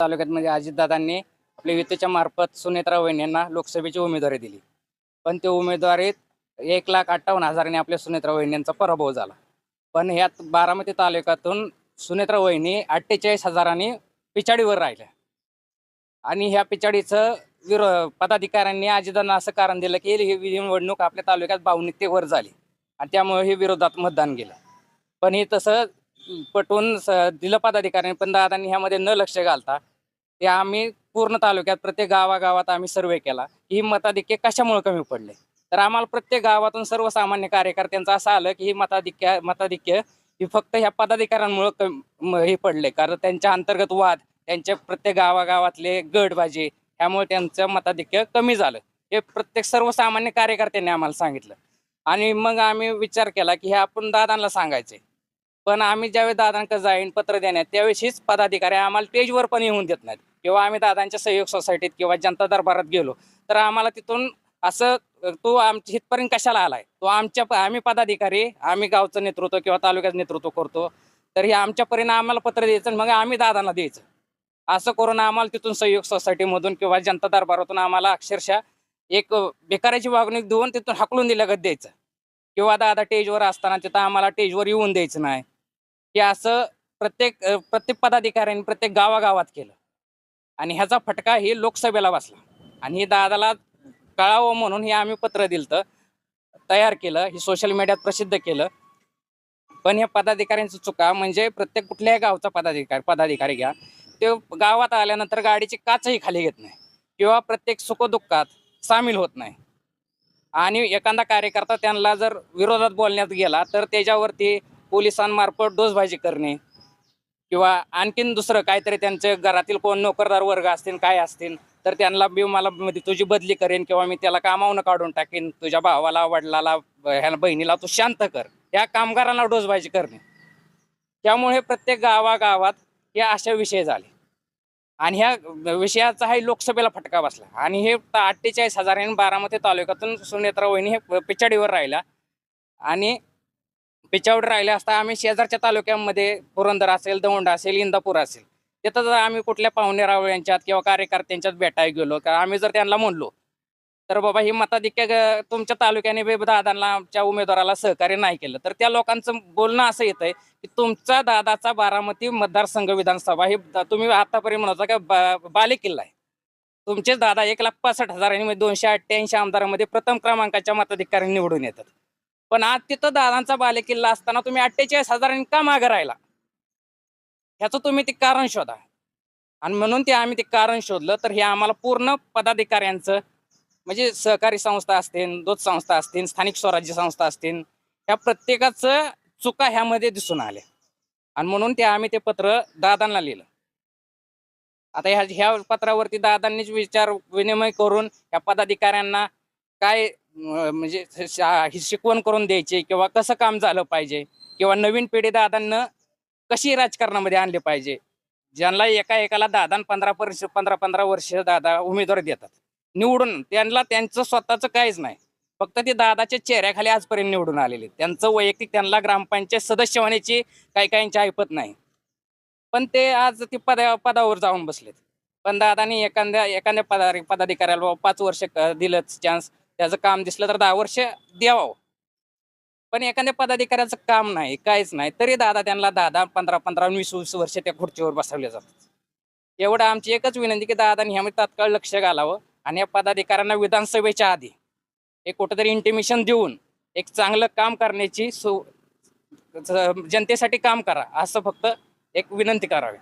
तालुक्यात म्हणजे अजितदादांनी आपल्या युतीच्या मार्फत सुनेत्रा वहिनींना लोकसभेची उमेदवारी दिली. पण त्या उमेदवारीत एक लाख अठ्ठावन्न हजाराने आपल्या सुनेत्रा वहिनींचा पराभव झाला. पण ह्यात बारामती तालुक्यातून सुनेत्रा वहिनी अठ्ठेचाळीस हजारांनी पिछाडीवर राहिल्या. आणि ह्या पिछाडीचं विरो पदाधिकाऱ्यांनी अजितदादांना असं कारण दिलं की ही निवडणूक आपल्या तालुक्यात बावनिक ते वर झाली आणि त्यामुळे हे विरोधात मतदान गेलं. पण हे तसं पटवून स- दिलं पदाधिकाऱ्यांनी पण दादांनी ह्यामध्ये न लक्ष घालता ते आम्ही पूर्ण तालुक्यात प्रत्येक गावागावात आम्ही सर्वे केला. की ही मताधिक्य कशामुळे कमी पडले? तर आम्हाला प्रत्येक गावातून सर्वसामान्य कार्यकर्त्यांचं असं आलं की ही मताधिक्य मताधिक्य ही फक्त ह्या पदाधिकाऱ्यांमुळे हे पडले. कारण त्यांच्या अंतर्गत वाद त्यांच्या प्रत्येक गावागावातले गटबाजी ह्यामुळे त्यांचं मताधिक्य कमी झालं. हे प्रत्येक सर्वसामान्य कार्यकर्त्यांनी आम्हाला सांगितलं. आणि मग आम्ही विचार केला की हे आपण दादांना सांगायचे. पण आम्ही ज्यावेळी दादांकडे जाईन पत्र देण्यात त्यावेळेस हीच पदाधिकारी आम्हाला पेजवर पण येऊन देत नाहीत. किंवा आम्ही दादांच्या सहयोग सोसायटीत किंवा जनता दरबारात गेलो तर आम्हाला तिथून असं तो आमच्या इथपर्यंत कशाला आलाय? तो आमच्या आम्ही पदाधिकारी आम्ही गावचं नेतृत्व किंवा तालुक्याचं नेतृत्व करतो तर हे आमच्यापर्यंत आम्हाला पत्र द्यायचं आणि मग आम्ही दादांना द्यायचं. असं करून आम्हाला तिथून सहयोग सोसायटीमधून किंवा जनता दरबारातून आम्हाला अक्षरशः एक बेकाराची वागणूक देऊन तिथून हाकलून दिल्यागत द्यायचं. किंवा दादा टेजवर असताना तिथं आम्हाला टेजवर येऊन द्यायचं नाही. की असं प्रत्येक प्रत्येक पदाधिकाऱ्यांनी प्रत्येक गावागावात केलं. आणि ह्याचा फटका ही लोकसभेला बसला. आणि हे दादाला कळावं म्हणून हे आम्ही पत्र दिलं तयार केलं हे सोशल मीडियात प्रसिद्ध केलं. पण ह्या पदाधिकाऱ्यांची चुका म्हणजे प्रत्येक कुठल्याही गावचा पदाधिकारी पदाधिकारी घ्या ते गावात आल्यानंतर गाडीची काचही खाली घेत नाही. किंवा प्रत्येक सुखदुःखात सामील होत नाही. आणि एखादा कार्यकर्ता त्यांना जर विरोधात बोलण्यात गेला तर त्याच्यावरती पोलिसांमार्फत डोसबाजी करणे किंवा आणखीन दुसरं काहीतरी त्यांचे घरातील कोण नोकरदार वर्ग असतील काय असतील तर त्यांना बी मला म्हणजे तुझी बदली करेन किंवा मी त्याला कामावून काढून टाकेन. तुझ्या भावाला वडिलाला ह्या बहिणीला तू शांत कर. या कामगारांना डोसबाजी करणे. त्यामुळे प्रत्येक गावागावात हे अशा विषय झाले. आणि ह्या विषयाचा हा लोकसभेला फटका बसला. आणि हे अठ्ठेचाळीस हजारांनी बारामती तालुक्यातून सुनेत्रा वहिनी हे पिछाडीवर राहिल्या. आणि पिछावर राहिले असता आम्ही शेजारच्या तालुक्यांमध्ये पुरंदर असेल दौंड असेल इंदापूर असेल. तिथं जर आम्ही कुठल्या पाहुणे रावळ्यांच्यात किंवा कार्यकर्त्यांच्यात भेटायला गेलो का आम्ही जर त्यांना म्हणलो तर बाबा ही मताधिक्य तुमच्या तालुक्याने बे दादांना आमच्या उमेदवाराला सहकार्य नाही केलं. तर त्या लोकांचं बोलणं असं येतंय की तुमचा दादाचा बारामती मतदारसंघ विधानसभा ही तुम्ही आतापर्यंत म्हणता का बालेकिल्ला आहे. तुमचेच दादा एक लाख पासष्ट हजारांनी दोनशे अठ्ठ्याऐंशी आमदारांमध्ये प्रथम क्रमांकाच्या मताधिकाऱ्यांनी निवडून येतात. पण आज तिथं दादांचा बालेकिल्ला असताना तुम्ही अठ्ठेचाळीस हजारांनी का मागे राहिला? ह्याचं तुम्ही ते कारण शोधा. आणि म्हणून ते आम्ही ते कारण शोधलं तर हे आम्हाला पूर्ण पदाधिकाऱ्यांचं म्हणजे सहकारी संस्था असतील दूध संस्था असतील स्थानिक स्वराज्य संस्था असतील ह्या प्रत्येकाचं चुका ह्यामध्ये दिसून आल्या. आणि म्हणून ते आम्ही ते पत्र दादांना लिहिलं. आता ह्या ह्या पत्रावरती दादांनीच विचार विनिमय करून ह्या पदाधिकाऱ्यांना काय म्हणजे शा- ही शिकवण करून द्यायची किंवा कसं काम झालं पाहिजे किंवा नवीन पिढी दादांना कशी राजकारणामध्ये आणले पाहिजे? ज्यांना एका एकाला दादा पंधरा वर्ष पंधरा पंधरा वर्ष दादा उमेदवार देतात. निवडून त्यांना त्यांचं स्वतःचं काहीच नाही. फक्त ते दादाच्या चेहऱ्याखाली आजपर्यंत निवडून आलेले त्यांचं वैयक्तिक त्यांना ग्रामपंचायत सदस्य होण्याची काही काहींची ऐपत नाही. पण ते आज ते पदा पदावर जाऊन बसलेत. पण दादानी एखाद्या एखाद्या पदा पदाधिकाऱ्याला पाच वर्ष दिलंच चान्स त्याचं काम दिसलं तर दहा वर्ष द्यावं. पण एखाद्या पदाधिकाऱ्याचं काम नाही काहीच नाही तरी दादा त्यांना दहा पंधरा पंधरा वीस वीस वर्ष त्या खुर्चीवर बसवले जातात. एवढं आमची एकच विनंती की दादांनी ह्यामध्ये तात्काळ लक्ष घालावं आणि या पदाधिकाऱ्यांना विधानसभेच्या आधी एक कुठंतरी इंटिमेशन देऊन एक चांगलं काम करण्याची सु जनतेसाठी काम करा असं फक्त एक विनंती करावी.